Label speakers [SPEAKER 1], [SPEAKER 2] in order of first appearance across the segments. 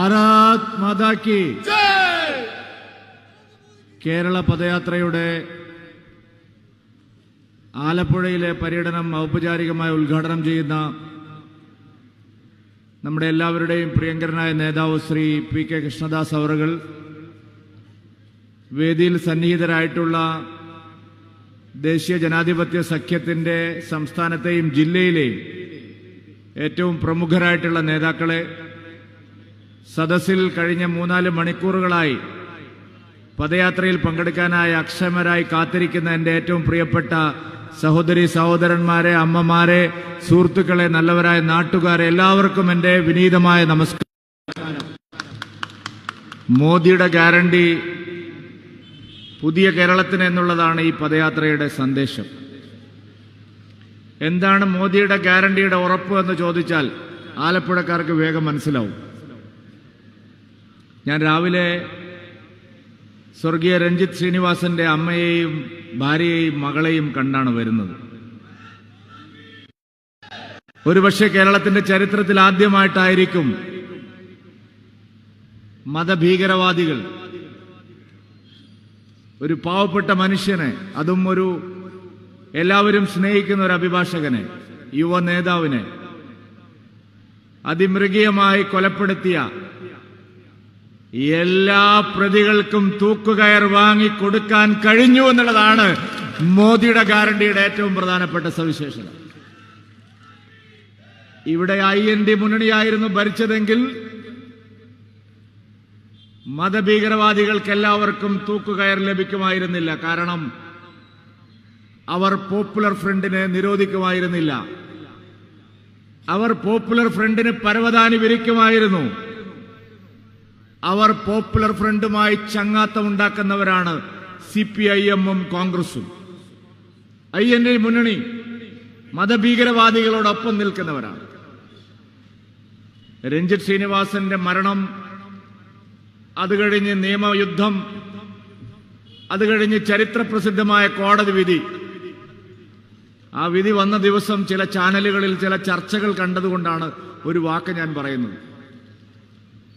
[SPEAKER 1] ഭാരത് മാതാക്കി കേരള പദയാത്രയുടെ ആലപ്പുഴയിലെ പര്യടനം ഔപചാരികമായി ഉദ്ഘാടനം ചെയ്യുന്ന നമ്മുടെ എല്ലാവരുടെയും പ്രിയങ്കരനായ നേതാവ് ശ്രീ പി കെ കൃഷ്ണദാസ് അവറുകൾ വേദിയിൽ സന്നിഹിതരായിട്ടുള്ള ദേശീയ ജനാധിപത്യ സഖ്യത്തിന്റെ സംസ്ഥാനത്തെയും ജില്ലയിലെയും ഏറ്റവും പ്രമുഖരായിട്ടുള്ള നേതാക്കളെ സദസ്സിൽ കഴിഞ്ഞ മൂന്നാൽ മണിക്കൂറുകളായി പദയാത്രയിൽ പങ്കെടുക്കാനായി അക്ഷമരായി കാത്തിരിക്കുന്ന എന്റെ ഏറ്റവും പ്രിയപ്പെട്ട സഹോദരി സഹോദരന്മാരെ അമ്മമാരെ സുഹൃത്തുക്കളെ നല്ലവരായ നാട്ടുകാരെ എല്ലാവർക്കും എന്റെ വിനീതമായ നമസ്കാരം. മോദിയുടെ ഗ്യാരണ്ടി പുതിയ കേരളത്തിന് എന്നുള്ളതാണ് ഈ പദയാത്രയുടെ സന്ദേശം. എന്താണ് മോദിയുടെ ഗ്യാരണ്ടിയുടെ ഉറപ്പ് എന്ന് ചോദിച്ചാൽ ആലപ്പുഴക്കാർക്ക് വേഗം മനസ്സിലാവും. ഞാൻ രാവിലെ സ്വർഗീയ രഞ്ജിത്ത് ശ്രീനിവാസന്റെ അമ്മയെയും ഭാര്യയെയും മകളെയും കണ്ടാണ് വരുന്നത്. ഒരുപക്ഷെ കേരളത്തിന്റെ ചരിത്രത്തിൽ ആദ്യമായിട്ടായിരിക്കും മതഭീകരവാദികൾ ഒരു പാവപ്പെട്ട മനുഷ്യനെ അതും ഒരു എല്ലാവരും സ്നേഹിക്കുന്ന ഒരു അഭിഭാഷകനെ യുവ നേതാവിനെ അതിമൃഗീയമായി കൊലപ്പെടുത്തിയ എല്ലാ പ്രതികൾക്കും തൂക്കുകയർ വാങ്ങി കൊടുക്കാൻ കഴിഞ്ഞു എന്നുള്ളതാണ് മോദിയുടെ ഗ്യാരണ്ടിയുടെ ഏറ്റവും പ്രധാനപ്പെട്ട സവിശേഷത. ഇവിടെ ഐ എൻ ഡി മുന്നണിയായിരുന്നു ഭരിച്ചതെങ്കിൽ മതഭീകരവാദികൾക്ക് എല്ലാവർക്കും തൂക്കുകയർ ലഭിക്കുമായിരുന്നില്ല. കാരണം അവർ പോപ്പുലർ ഫ്രണ്ടിനെ നിരോധിക്കുമായിരുന്നില്ല. അവർ പോപ്പുലർ ഫ്രണ്ടിന് പരവതാനി വിരിക്കുമായിരുന്നു. അവർ പോപ്പുലർ ഫ്രണ്ടുമായി ചങ്ങാത്തം ഉണ്ടാക്കുന്നവരാണ് സി പി ഐ എമ്മും കോൺഗ്രസും. ഐ എൻ എ മുന്നണി മതഭീകരവാദികളോടൊപ്പം നിൽക്കുന്നവരാണ്. രഞ്ജിത് ശ്രീനിവാസന്റെ മരണം അത് കഴിഞ്ഞ് നിയമയുദ്ധം അത് കഴിഞ്ഞ് ചരിത്രപ്രസിദ്ധമായ കോടതി വിധി. ആ വിധി വന്ന ദിവസം ചില ചാനലുകളിൽ ചില ചർച്ചകൾ കണ്ടതുകൊണ്ടാണ് ഒരു വാക്ക് ഞാൻ പറയുന്നത്.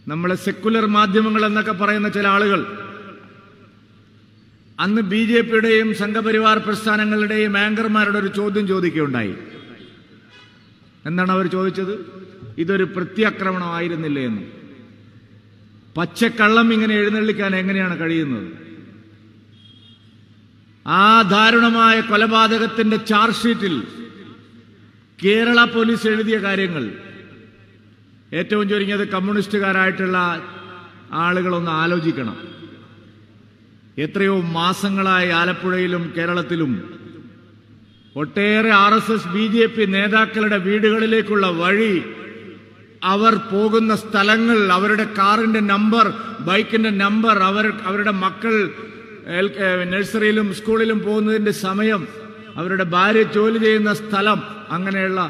[SPEAKER 1] നമ്മളെ സെക്കുലർ മാധ്യമങ്ങൾ എന്നൊക്കെ പറയുന്ന ചില ആളുകൾ അന്ന് ബി ജെ പിയുടെയും സംഘപരിവാർ പ്രസ്ഥാനങ്ങളുടെയും ആങ്കർമാരുടെ ഒരു ചോദ്യം ചോദിക്കുകയുണ്ടായി. എന്താണ് അവർ ചോദിച്ചത്? ഇതൊരു പ്രത്യാക്രമണമായിരുന്നില്ലേ എന്ന്. പച്ചക്കള്ളം ഇങ്ങനെ എഴുന്നള്ളിക്കാൻ എങ്ങനെയാണ് കഴിയുന്നത്? ആ ദാരുണമായ കൊലപാതകത്തിന്റെ ചാർജ് ഷീറ്റിൽ കേരള പോലീസ് എഴുതിയ കാര്യങ്ങൾ ഏറ്റവും ചുരുങ്ങിയത് കമ്മ്യൂണിസ്റ്റുകാരായിട്ടുള്ള ആളുകളൊന്ന് ആലോചിക്കണം. എത്രയോ മാസങ്ങളായി ആലപ്പുഴയിലും കേരളത്തിലും ഒട്ടേറെ R S S B J P നേതാക്കളുടെ വീടുകളിലേക്കുള്ള വഴി അവർ പോകുന്ന സ്ഥലങ്ങൾ അവരുടെ കാറിന്റെ നമ്പർ ബൈക്കിന്റെ നമ്പർ അവർ അവരുടെ മക്കൾ നഴ്സറിയിലും സ്കൂളിലും പോകുന്നതിന്റെ സമയം അവരുടെ ഭാര്യ ജോലി ചെയ്യുന്ന സ്ഥലം അങ്ങനെയുള്ള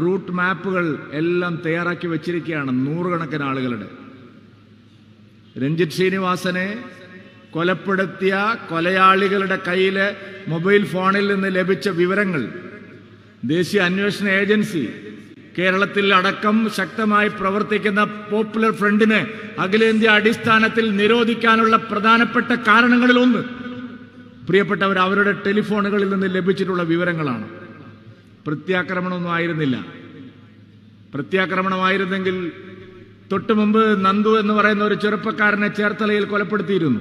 [SPEAKER 1] റൂട്ട് മാപ്പുകൾ എല്ലാം തയ്യാറാക്കി വെച്ചിരിക്കുകയാണ് നൂറുകണക്കിന് ആളുകളുടെ. രഞ്ജിത് ശ്രീനിവാസനെ കൊലപ്പെടുത്തിയ കൊലയാളികളുടെ കയ്യിലെ മൊബൈൽ ഫോണിൽ നിന്ന് ലഭിച്ച വിവരങ്ങൾ ദേശീയ അന്വേഷണ ഏജൻസി കേരളത്തിൽ അടക്കം ശക്തമായി പ്രവർത്തിക്കുന്ന പോപ്പുലർ ഫ്രണ്ടിനെ അഖിലേന്ത്യാ അടിസ്ഥാനത്തിൽ നിരോധിക്കാനുള്ള പ്രധാനപ്പെട്ട കാരണങ്ങളിൽ ഒന്ന് പ്രിയപ്പെട്ടവർ അവരുടെ ടെലിഫോണുകളിൽ നിന്ന് ലഭിച്ചിട്ടുള്ള വിവരങ്ങളാണ്. പ്രത്യാക്രമണമൊന്നും ആയിരുന്നില്ല. പ്രത്യാക്രമണമായിരുന്നെങ്കിൽ തൊട്ടു മുമ്പ് നന്ദു എന്ന് പറയുന്ന ഒരു ചെറുപ്പക്കാരനെ ചേർത്തലയിൽ കൊലപ്പെടുത്തിയിരുന്നു.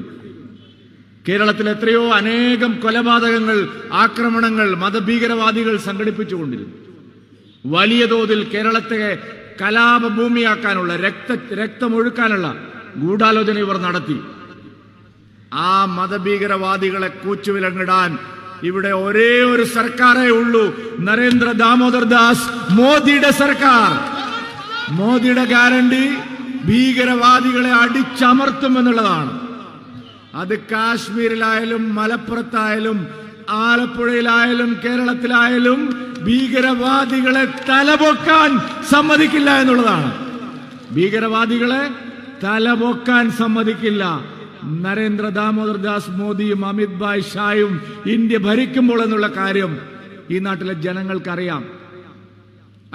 [SPEAKER 1] കേരളത്തിൽ എത്രയോ അനേകം കൊലപാതകങ്ങൾ ആക്രമണങ്ങൾ മതഭീകരവാദികൾ സംഘടിപ്പിച്ചുകൊണ്ടിരുന്നു. വലിയ തോതിൽ കേരളത്തെ കലാപഭൂമിയാക്കാനുള്ള രക്ത രക്തമൊഴുക്കാനുള്ള ഗൂഢാലോചന ഇവർ നടത്തി. ആ മതഭീകരവാദികളെ കൂച്ചുവിലങ്ങിടാൻ ഇവിടെ ഒരേ ഒരു സർക്കാരേ ഉള്ളൂ. നരേന്ദ്ര ദാമോദർ ദാസ് മോദിയുടെ സർക്കാർ. മോദിയുടെ ഗ്യാരണ്ടി ഭീകരവാദികളെ അടിച്ചമർത്തും എന്നുള്ളതാണ്. അത് കാശ്മീരിലായാലും മലപ്പുറത്തായാലും ആലപ്പുഴയിലായാലും കേരളത്തിലായാലും ഭീകരവാദികളെ തലപൊക്കാൻ സമ്മതിക്കില്ല എന്നുള്ളതാണ്. ഭീകരവാദികളെ തലപൊക്കാൻ സമ്മതിക്കില്ല. നരേന്ദ്ര ദാമോദർ ദാസ് മോദിയും അമിത് ഭായ് ഷായും ഇന്ത്യ ഭരിക്കുമ്പോൾ എന്നുള്ള കാര്യം ഈ നാട്ടിലെ ജനങ്ങൾക്കറിയാം.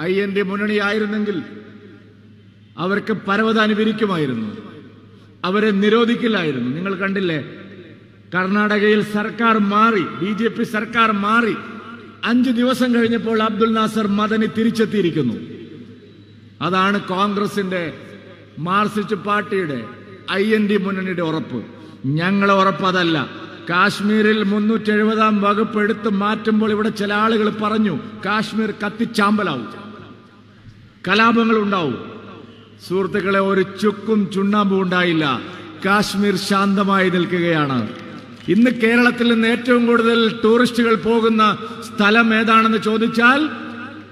[SPEAKER 1] ഐ എൻ ഡി മുന്നണിയായിരുന്നെങ്കിൽ അവർക്ക് പരവതാനി വിരിക്കുമായിരുന്നു അവരെ നിരോധിക്കില്ലായിരുന്നു. നിങ്ങൾ കണ്ടില്ലേ? കർണാടകയിൽ സർക്കാർ മാറി ബി ജെ പി സർക്കാർ മാറി. അഞ്ചു ദിവസം കഴിഞ്ഞപ്പോൾ അബ്ദുൽ നാസർ മദനി തിരിച്ചെത്തിയിരിക്കുന്നു. അതാണ് കോൺഗ്രസിന്റെ മാർസിസ്റ്റ് പാർട്ടിയുടെ ഐ എൻ ഡി മുന്നണിയുടെ ഉറപ്പ്. ഞങ്ങളെ ഉറപ്പ് അതല്ല. കാശ്മീരിൽ മുന്നൂറ്റി എഴുപതാം വകുപ്പ് എടുത്ത് മാറ്റുമ്പോൾ ഇവിടെ ചില ആളുകൾ പറഞ്ഞു കാശ്മീർ കത്തിച്ചാമ്പലാവും. കലാപങ്ങൾ ഉണ്ടാവും സുഹൃത്തുക്കളെ ഒരു ചുക്കും ചുണ്ണാമ്പും ഉണ്ടായില്ല. കാശ്മീർ ശാന്തമായി നിൽക്കുകയാണ്. ഇന്ന് കേരളത്തിൽ നിന്ന് ഏറ്റവും കൂടുതൽ ടൂറിസ്റ്റുകൾ പോകുന്ന സ്ഥലം ഏതാണെന്ന് ചോദിച്ചാൽ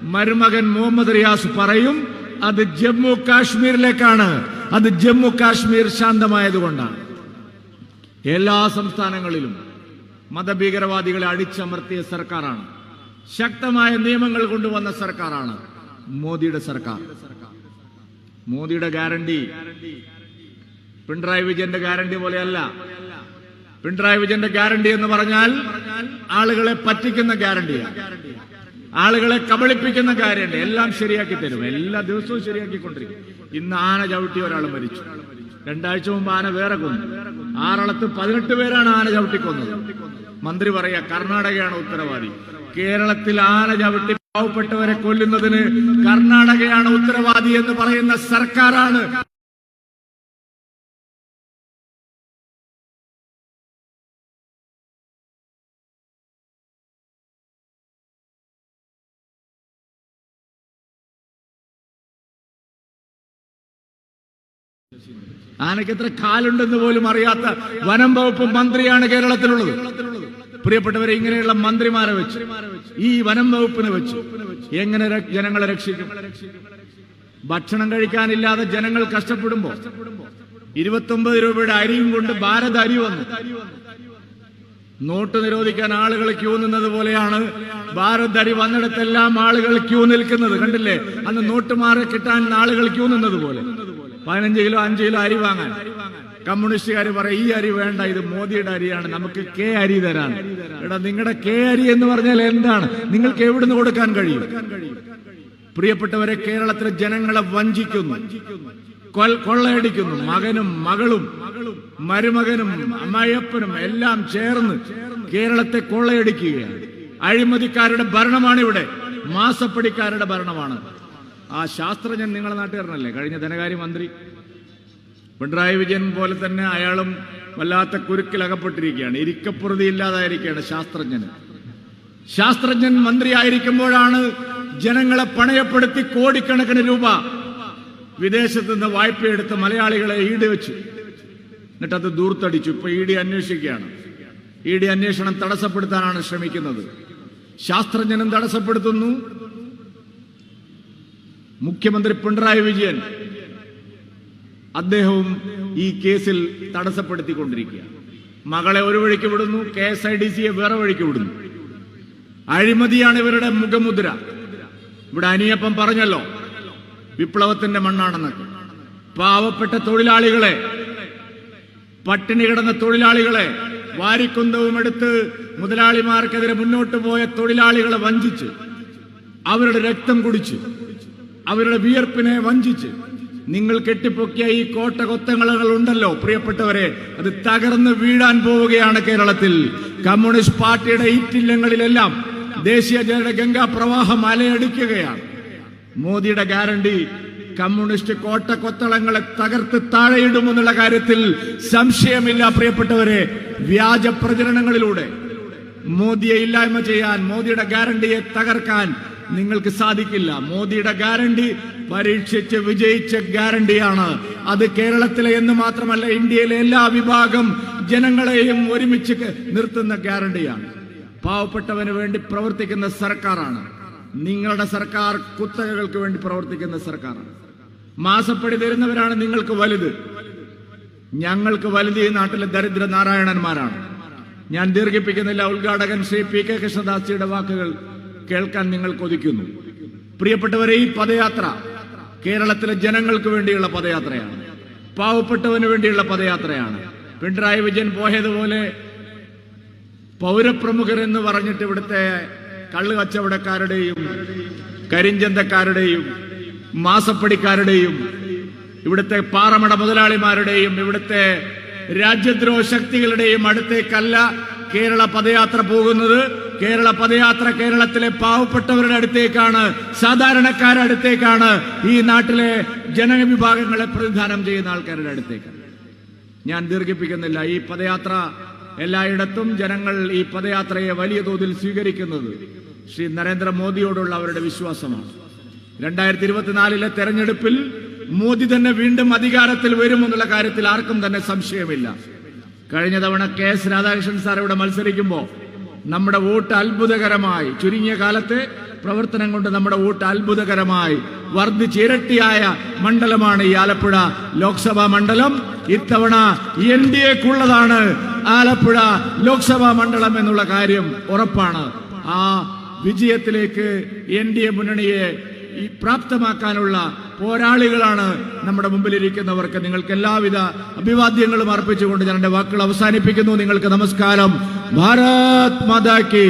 [SPEAKER 1] മരുമകൻ മുഹമ്മദ് റിയാസ് പറയും അത് ജമ്മു കാശ്മീരിലേക്കാണ്. അത് ജമ്മു കാശ്മീർ ശാന്തമായതുകൊണ്ടാണ്. എല്ലാ സംസ്ഥാനങ്ങളിലും മതഭീകരവാദികളെ അടിച്ചമർത്തിയ സർക്കാരാണ്. ശക്തമായ നിയമങ്ങൾ കൊണ്ടുവന്ന സർക്കാരാണ് മോദിയുടെ സർക്കാർ. മോദിയുടെ ഗ്യാരണ്ടി പിണറായി വിജയന്റെ ഗ്യാരണ്ടി പോലെയല്ല. പിണറായി വിജയന്റെ ഗ്യാരണ്ടി എന്ന് പറഞ്ഞാൽ ആളുകളെ പറ്റിക്കുന്ന ഗ്യാരണ്ടിയാണ്. ആളുകളെ കബളിപ്പിക്കുന്ന കാര്യമുണ്ട് എല്ലാം ശരിയാക്കി തരും. എല്ലാ ദിവസവും ശരിയാക്കിക്കൊണ്ടിരിക്കും. ഇന്ന് ആന ചവിട്ടി ഒരാൾ മരിച്ചു. രണ്ടാഴ്ച മുമ്പ് ആന വേറെ കൊന്നു. ആറളത്ത് പതിനെട്ട് പേരാണ് ആന ചവിട്ടിക്കൊന്നത്. മന്ത്രി പറയാ കർണാടകയാണ് ഉത്തരവാദി. കേരളത്തിൽ ആന ചവിട്ടി പാവപ്പെട്ടവരെ കൊല്ലുന്നതിന് കർണാടകയാണ് ഉത്തരവാദി എന്ന് പറയുന്ന സർക്കാരാണ് ആനയ്ക്ക് എത്ര കാലുണ്ടെന്ന് പോലും അറിയാത്ത വനം വകുപ്പ് മന്ത്രിയാണ് കേരളത്തിലുള്ളത്. പ്രിയപ്പെട്ടവരെ ഇങ്ങനെയുള്ള മന്ത്രിമാരെ വെച്ച് ഈ വനം വകുപ്പിനെ വെച്ച് എങ്ങനെ ജനങ്ങളെ രക്ഷിക്കും? ഭക്ഷണം കഴിക്കാനില്ലാതെ ജനങ്ങൾ കഷ്ടപ്പെടുമ്പോ ഇരുപത്തൊമ്പത് രൂപയുടെ അരിയും കൊണ്ട് ഭാരത് അരി വന്നു. നോട്ട് നിരോധിക്കാൻ ആളുകൾ ക്യൂ നിന്നത് പോലെയാണ് ഭാരത് അരി വന്നിടത്തെല്ലാം ആളുകൾ ക്യൂ നിൽക്കുന്നത്. കണ്ടില്ലേ? അന്ന് നോട്ട് മാറി കിട്ടാൻ ആളുകൾ ക്യൂ നിന്നത് പോലെ. പതിനഞ്ച് കിലോ അഞ്ച് കിലോ അരി വാങ്ങാൻ. കമ്മ്യൂണിസ്റ്റുകാർ പറയും ഈ അരി വേണ്ട ഇത് മോദിയുടെ അരിയാണ്. നമുക്ക് കെ അരി തരാൻ. എടാ നിങ്ങളുടെ കെ അരി എന്ന് പറഞ്ഞാൽ എന്താണ്? നിങ്ങൾക്ക് എവിടുന്ന് കൊടുക്കാൻ കഴിയും? പ്രിയപ്പെട്ടവരെ കേരളത്തിലെ ജനങ്ങളെ വഞ്ചിക്കുന്നു. കൊള്ളയടിക്കുന്നു. മകനും മകളും മരുമകനും അമ്മായിയപ്പനും എല്ലാം ചേർന്ന് കേരളത്തെ കൊള്ളയടിക്കുകയാണ്. അഴിമതിക്കാരുടെ ഭരണമാണ് ഇവിടെ. മാസപ്പടിക്കാരുടെ ഭരണമാണ്. ആ ശാസ്ത്രജ്ഞൻ നിങ്ങളെ നാട്ടുകാരനല്ലേ? കഴിഞ്ഞ ധനകാര്യമന്ത്രി. പിണറായി വിജയൻ പോലെ തന്നെ അയാളും വല്ലാത്ത കുരുക്കിൽ അകപ്പെട്ടിരിക്കുകയാണ് ഇരിക്കപ്പുറതി ഇല്ലാതായിരിക്കുകയാണ് ശാസ്ത്രജ്ഞന് ശാസ്ത്രജ്ഞൻ മന്ത്രിയായിരിക്കുമ്പോഴാണ് ജനങ്ങളെ പണയപ്പെടുത്തി കോടിക്കണക്കിന് രൂപ വിദേശത്ത് നിന്ന് വായ്പയെടുത്ത് മലയാളികളെ ഈട് വെച്ചു. എന്നിട്ട് അത് ദൂർത്തടിച്ചു. ഇപ്പൊ ഇ ഡി അന്വേഷിക്കുകയാണ്. ഇ ഡി അന്വേഷണം തടസ്സപ്പെടുത്താനാണ് ശ്രമിക്കുന്നത്. ശാസ്ത്രജ്ഞനും തടസ്സപ്പെടുത്തുന്നു. മുഖ്യമന്ത്രി പിണറായി വിജയൻ അദ്ദേഹവും ഈ കേസിൽ തടസ്സപ്പെടുത്തിക്കൊണ്ടിരിക്കുക. മകളെ ഒരു വഴിക്ക് വിടുന്നു കെ എസ് ഐ ഡി സിയെ വേറെ വഴിക്ക് വിടുന്നു. അഴിമതിയാണ് ഇവരുടെ മുഖമുദ്ര. ഇവിടെ അനിയപ്പം പറഞ്ഞല്ലോ വിപ്ലവത്തിന്റെ മണ്ണാണെന്നൊക്കെ. പാവപ്പെട്ട തൊഴിലാളികളെ പട്ടിണി കിടന്ന തൊഴിലാളികളെ വാരിക്കുന്തവും എടുത്ത് മുതലാളിമാർക്കെതിരെ മുന്നോട്ട് പോയ തൊഴിലാളികളെ വഞ്ചിച്ച് അവരുടെ രക്തം കുടിച്ച് അവരുടെ വിയർപ്പിനെ വഞ്ചിച്ച് നിങ്ങൾ കെട്ടിപ്പൊക്കിയ ഈ കോട്ട കൊത്തങ്ങളകൾ ഉണ്ടല്ലോ പ്രിയപ്പെട്ടവരെ അത് തകർന്ന് വീഴാൻ പോവുകയാണ് കേരളത്തിൽ. കമ്മ്യൂണിസ്റ്റ് പാർട്ടിയുടെ ഈറ്റില്ലങ്ങളിലെല്ലാം ദേശീയ ജനത ഗംഗാ പ്രവാഹം അലയടിക്കുകയാണ്. മോദിയുടെ ഗ്യാരണ്ടി കമ്മ്യൂണിസ്റ്റ് കോട്ട കൊത്തളങ്ങളെ തകർത്ത് താഴെയിടുമെന്നുള്ള കാര്യത്തിൽ സംശയമില്ല പ്രിയപ്പെട്ടവരെ. വ്യാജ പ്രചരണങ്ങളിലൂടെ മോദിയെ ഇല്ലായ്മ ചെയ്യാൻ മോദിയുടെ ഗ്യാരണ്ടിയെ തകർക്കാൻ നിങ്ങൾക്ക് സാധിക്കില്ല. മോദിയുടെ ഗ്യാരണ്ടി പരീക്ഷിച്ച് വിജയിച്ച ഗ്യാരണ്ടിയാണ്. അത് കേരളത്തിലെ എന്ന് മാത്രമല്ല ഇന്ത്യയിലെ എല്ലാ വിഭാഗം ജനങ്ങളെയും ഒരുമിച്ച് നിർത്തുന്ന ഗ്യാരണ്ടിയാണ്. പാവപ്പെട്ടവന് വേണ്ടി പ്രവർത്തിക്കുന്ന സർക്കാരാണ്. നിങ്ങളുടെ സർക്കാർ കുത്തകകൾക്ക് വേണ്ടി പ്രവർത്തിക്കുന്ന സർക്കാരാണ്. മാസപ്പടി തരുന്നവരാണ് നിങ്ങൾക്ക് വലുത്. ഞങ്ങൾക്ക് വലുത് ഈ നാട്ടിലെ ദരിദ്ര നാരായണന്മാരാണ്. ഞാൻ ദീർഘിപ്പിക്കുന്നില്ല. ഉദ്ഘാടകൻ ശ്രീ പി കെ കൃഷ്ണദാസിയുടെ വാക്കുകൾ കേൾക്കാൻ നിങ്ങൾ കൊതിക്കുന്നു. പ്രിയപ്പെട്ടവരെ ഈ പദയാത്ര കേരളത്തിലെ ജനങ്ങൾക്ക് വേണ്ടിയുള്ള പദയാത്രയാണ്. പാവപ്പെട്ടവന് വേണ്ടിയുള്ള പദയാത്രയാണ്. പിണറായി വിജയൻ പോയതുപോലെ പൗരപ്രമുഖർ എന്ന് പറഞ്ഞിട്ട് ഇവിടുത്തെ കള്ള് കച്ചവടക്കാരുടെയും കരിഞ്ചന്തക്കാരുടെയും മാസപ്പടിക്കാരുടെയും ഇവിടുത്തെ പാറമട മുതലാളിമാരുടെയും ഇവിടുത്തെ രാജ്യദ്രോഹ ശക്തികളുടെയും അടുത്തേക്കല്ല കേരള പദയാത്ര പോകുന്നത്. കേരള പദയാത്ര കേരളത്തിലെ പാവപ്പെട്ടവരുടെ അടുത്തേക്കാണ് സാധാരണക്കാരുടെ അടുത്തേക്കാണ് ഈ നാട്ടിലെ ജനവിഭാഗങ്ങളെ പ്രതിദാനം ചെയ്യുന്ന ആൾക്കാരുടെ അടുത്തേക്കാണ് ഞാൻ ദീർഘിപ്പിക്കുന്നില്ല ഈ പദയാത്ര എല്ലായിടത്തും ജനങ്ങൾ ഈ പദയാത്രയെ വലിയ തോതിൽ സ്വീകരിക്കുന്നത് ശ്രീ നരേന്ദ്രമോദിയോടുള്ള അവരുടെ വിശ്വാസമാണ്. രണ്ടായിരത്തി ഇരുപത്തിനാലിലെ തെരഞ്ഞെടുപ്പിൽ മോദി തന്നെ വീണ്ടും അധികാരത്തിൽ വരുമെന്നുള്ള കാര്യത്തിൽ ആർക്കും തന്നെ സംശയമില്ല. കഴിഞ്ഞ തവണ കെ എസ് രാധാകൃഷ്ണൻ സാർ ഇവിടെ മത്സരിക്കുമ്പോൾ നമ്മുടെ വോട്ട് അത്ഭുതകരമായി. ചുരുങ്ങിയ കാലത്തെ പ്രവർത്തനം കൊണ്ട് നമ്മുടെ വോട്ട് അത്ഭുതകരമായി. വർദ്ധിച്ചിരട്ടിയായ മണ്ഡലമാണ് ഈ ആലപ്പുഴ ലോക്സഭാ മണ്ഡലം. ഇത്തവണ എൻ ഡി എക്കുള്ളതാണ് ആലപ്പുഴ ലോക്സഭാ മണ്ഡലം എന്നുള്ള കാര്യം ഉറപ്പാണ്. ആ വിജയത്തിലേക്ക് എൻ ഡി എ മുന്നണിയെ പ്രാപ്തമാക്കാനുള്ള പോരാളികളാണ് നമ്മുടെ മുമ്പിലിരിക്കുന്നവർക്ക്. നിങ്ങൾക്ക് എല്ലാവിധ അഭിവാദ്യങ്ങളും അർപ്പിച്ചുകൊണ്ട് ഞാൻ എന്റെ വാക്കുകൾ അവസാനിപ്പിക്കുന്നു. നിങ്ങൾക്ക് നമസ്കാരം. ഭാരത് മാതാക്കി